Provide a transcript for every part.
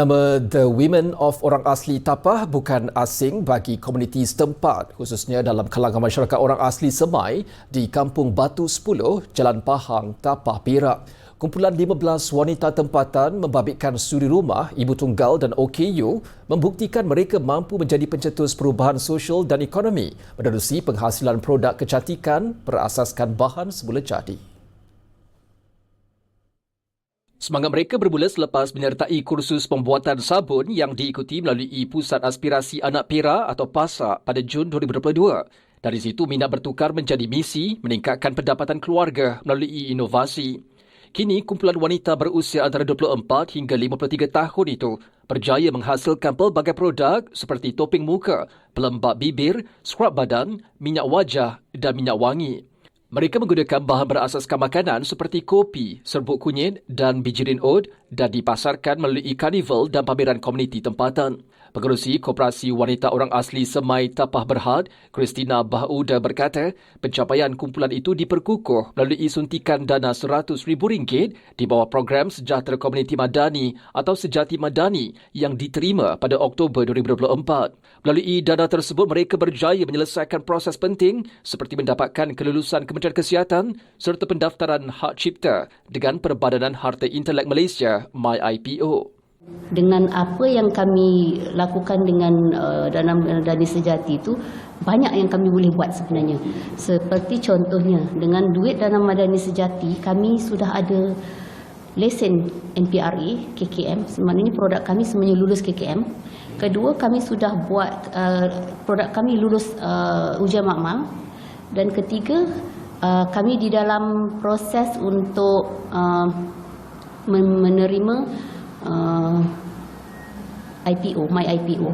Nama The Women of Orang Asli Tapah bukan asing bagi komuniti setempat khususnya dalam kalangan masyarakat orang asli Semai di Kampung Batu 10, Jalan Pahang, Tapah Perak. Kumpulan 15 wanita tempatan membabitkan suri rumah, ibu tunggal dan OKU membuktikan mereka mampu menjadi pencetus perubahan sosial dan ekonomi menerusi penghasilan produk kecantikan berasaskan bahan semula jadi. Semangat mereka bermula selepas menyertai kursus pembuatan sabun yang diikuti melalui Pusat Aspirasi Anak Pera atau PASA pada Jun 2022. Dari situ minat bertukar menjadi misi meningkatkan pendapatan keluarga melalui inovasi. Kini kumpulan wanita berusia antara 24 hingga 53 tahun itu berjaya menghasilkan pelbagai produk seperti topeng muka, pelembab bibir, scrub badan, minyak wajah dan minyak wangi. Mereka menggunakan bahan berasaskan makanan seperti kopi, serbuk kunyit dan bijirin oat dan dipasarkan melalui karnival dan pameran komuniti tempatan. Pengerusi Koperasi Wanita Orang Asli Semai Tapah Berhad, Christina Bahuda berkata, pencapaian kumpulan itu diperkukuh melalui suntikan dana RM100,000 di bawah program Sejahtera Komuniti Madani atau Sejati Madani yang diterima pada Oktober 2024. Melalui dana tersebut, mereka berjaya menyelesaikan proses penting seperti mendapatkan kelulusan Kementerian Kesihatan serta pendaftaran hak cipta dengan Perbadanan Harta Intelek Malaysia, MyIPO. Dengan apa yang kami lakukan dengan uh, dana dana sejati itu banyak yang kami boleh buat sebenarnya. Seperti contohnya dengan duit dana madani sejati kami sudah ada lesen NPRA KKM maknanya produk kami semuanya lulus KKM. Kedua kami sudah buat uh, produk kami lulus uh, ujian makmal dan ketiga uh, kami di dalam proses untuk uh, menerima uh, IPO, my IPO.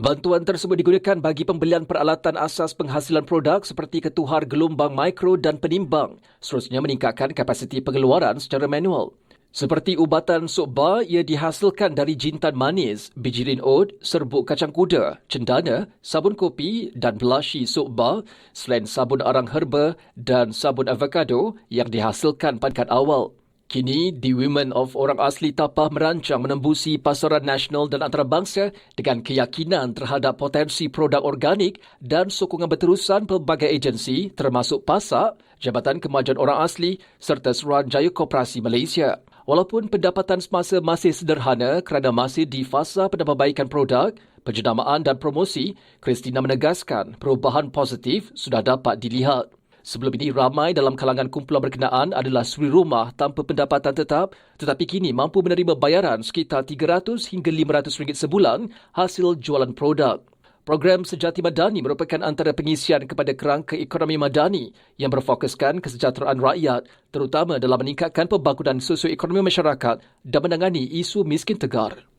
Bantuan tersebut digunakan bagi pembelian peralatan asas penghasilan produk seperti ketuhar gelombang mikro dan penimbang, seterusnya meningkatkan kapasiti pengeluaran secara manual. Seperti ubatan sokba, ia dihasilkan dari jintan manis, bijirin oat, serbuk kacang kuda, cendana, sabun kopi dan blushi sokba, selain sabun arang herba dan sabun avocado yang dihasilkan pada awal. Kini, The Women of Orang Asli Tapah merancang menembusi pasaran nasional dan antarabangsa dengan keyakinan terhadap potensi produk organik dan sokongan berterusan pelbagai agensi termasuk PASA, Jabatan Kemajuan Orang Asli serta Suruhanjaya Koperasi Malaysia. Walaupun pendapatan semasa masih sederhana kerana masih di fasa penambahbaikan produk, penjenamaan dan promosi, Christina menegaskan perubahan positif sudah dapat dilihat. Sebelum ini, ramai dalam kalangan kumpulan berkenaan adalah suri rumah tanpa pendapatan tetap tetapi kini mampu menerima bayaran sekitar 300 hingga 500 ringgit sebulan hasil jualan produk. Program Sejati Madani merupakan antara pengisian kepada kerangka ekonomi madani yang berfokuskan kesejahteraan rakyat terutama dalam meningkatkan pembangunan sosioekonomi masyarakat dan menangani isu miskin tegar.